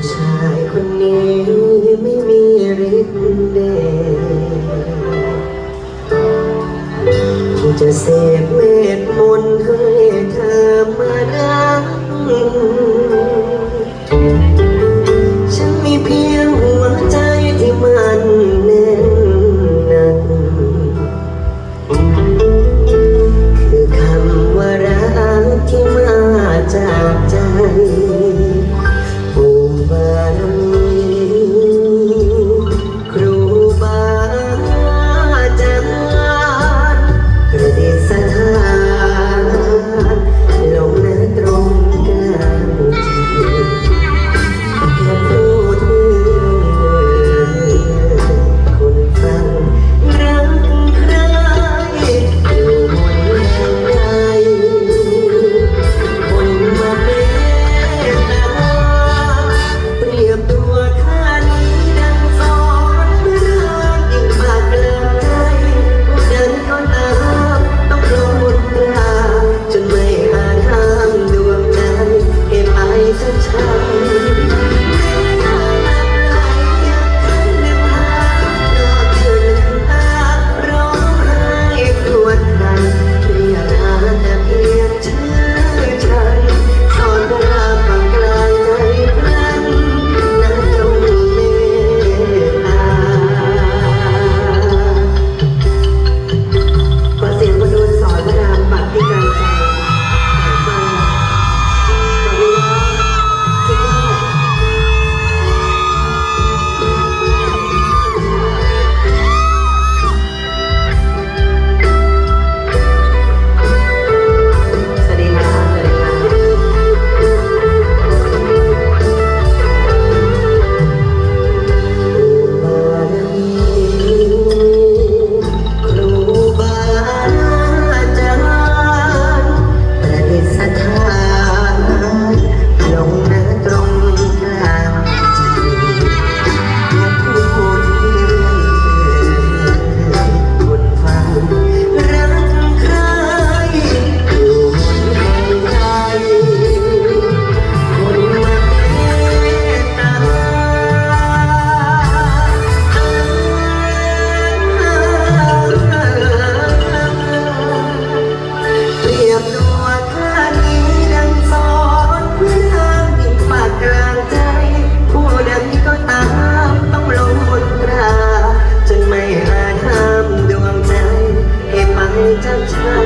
ผู้ชายคนนี้ไม่มีฤทธิ์เดชที่จะเสพเมตมนต์ don't you know?